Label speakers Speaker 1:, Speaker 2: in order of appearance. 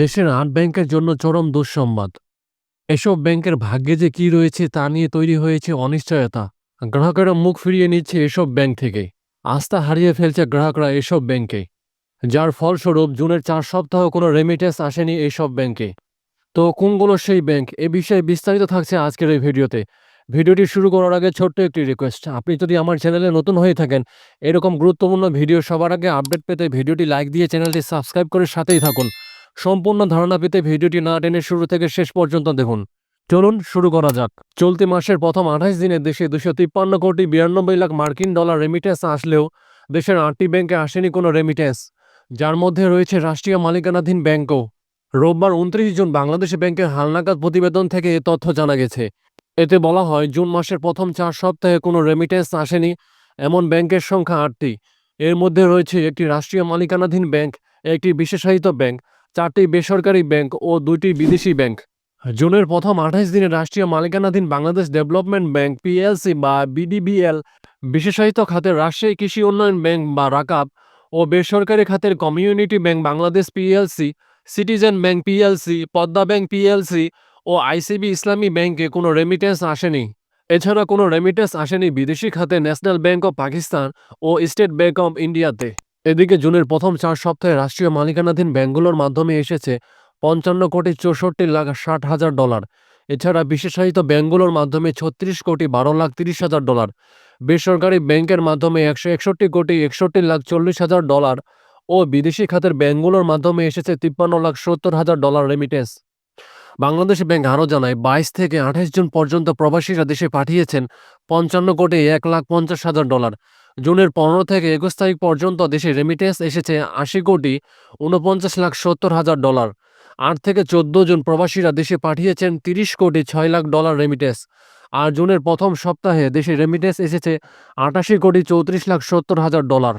Speaker 1: দেশের আট ব্যাংকের জন্য চরম দুঃসংবাদ। এসব ব্যাংকের ভাগ্যে যে কি রয়েছে তা নিয়ে তৈরি হয়েছে অনিশ্চয়তা। গ্রাহকেরা মুখ ফিরিয়ে নিচ্ছে এসব ব্যাংক থেকে। আস্থা হারিয়ে ফেলছে গ্রাহকরা এসব ব্যাংকে। যার ফলস্বরূপ জুনের চার সপ্তাহ কোনো রেমিটেন্স আসেনি এইসব ব্যাংকে। তো কোনগুলো সেই ব্যাংক? এ বিষয়ে বিস্তারিত থাকছে আজকের এই ভিডিওতে। ভিডিওটি শুরু করার আগে ছোট্ট একটি রিকোয়েস্ট। আপনি যদি আমার চ্যানেলে নতুন হয়ে থাকেন, এরকম গুরুত্বপূর্ণ ভিডিও সবার আগে আপডেট পেতে ভিডিওটি লাইক দিয়ে চ্যানেলটি সাবস্ক্রাইব করে সাথেই থাকুন। সম্পূর্ণ ধারণা পেতে ভিডিওটি না টেনে শুরু থেকে শেষ পর্যন্ত দেখুন। চলুন শুরু করা যাক। চলতি মাসের প্রথম আঠাশ দিনে দেশে দুশো তিপ্পান্ন কোটি বিরানব্বই লাখ মার্কিন ডলার রেমিটেন্স আসলেও দেশের আটটি ব্যাংকে আসেনি কোনো রেমিটেন্স যার মধ্যে রয়েছে রাষ্ট্রীয় মালিকানাধীন ব্যাংকও। রোববার উনত্রিশ জুন বাংলাদেশ ব্যাংকের হালনাগাদ প্রতিবেদন থেকে এ তথ্য জানা গেছে। এতে বলা হয়, জুন মাসের প্রথম চার সপ্তাহে কোনো রেমিটেন্স আসেনি এমন ব্যাংকের সংখ্যা আটটি। এর মধ্যে রয়েছে একটি রাষ্ট্রীয় মালিকানাধীন ব্যাংক, একটি বিশেষায়িত ব্যাংক চারটি বেসরকারি ব্যাংক ও দুইটি বিদেশি ব্যাংক। জুনের প্রথম আঠাশ দিনে রাষ্ট্রীয় মালিকানাধীন বাংলাদেশ ডেভেলপমেন্ট ব্যাংক পিএলসি বা বিডিবিএল, বিশেষায়িত খাতের রাজশাহী কৃষি উন্নয়ন ব্যাংক বা রাকাব ও বেসরকারি খাতের community bank Bangladesh PLC, citizen bank PLC, Padma bank PLC ও আইসিবি ইসলামী ব্যাংকে কোনো রেমিটেন্স আসেনি। এছাড়া কোনো রেমিটেন্স আসেনি বিদেশি খাতে ন্যাশনাল ব্যাংক অফ পাকিস্তান ও স্টেট ব্যাংক অফ ইন্ডিয়াতে। এদিকে জুনের প্রথম চার সপ্তাহে রাষ্ট্রীয় মালিকানাধীন ব্যাংকগুলোর মাধ্যমে এসেছে পঞ্চান্ন কোটি চৌষট্টি লাখ ষাট হাজার ডলার। এছাড়া বিশেষায়িত ব্যাংকগুলোর মাধ্যমে ছত্রিশ কোটি বারো লাখ তিরিশ হাজার ডলার। বেসরকারি ব্যাংকের মাধ্যমে একশো একষট্টি কোটি একষট্টি লাখ চল্লিশ হাজার ডলার ও বিদেশি খাতের ব্যাংকগুলোর মাধ্যমে এসেছে তিপ্পান্ন লাখ সত্তর হাজার ডলার রেমিটেন্স বাংলাদেশ ব্যাংক আরও জানায়, বাইশ থেকে আঠাশ জুন পর্যন্ত প্রবাসীরা দেশে পাঠিয়েছেন পঞ্চান্ন কোটি এক লাখ পঞ্চাশ হাজার ডলার। জুনের পনেরো থেকে একুশ তারিখ পর্যন্ত দেশে রেমিটেন্স এসেছে আশি কোটি উনপঞ্চাশ লাখ সত্তর হাজার ডলার। আট থেকে চোদ্দ জুন প্রবাসীরা দেশে পাঠিয়েছেন তিরিশ কোটি ছয় লাখ ডলার রেমিটেন্স আর জুনের প্রথম সপ্তাহে দেশে রেমিটেন্স এসেছে আটাশি কোটি চৌত্রিশ লাখ সত্তর হাজার ডলার।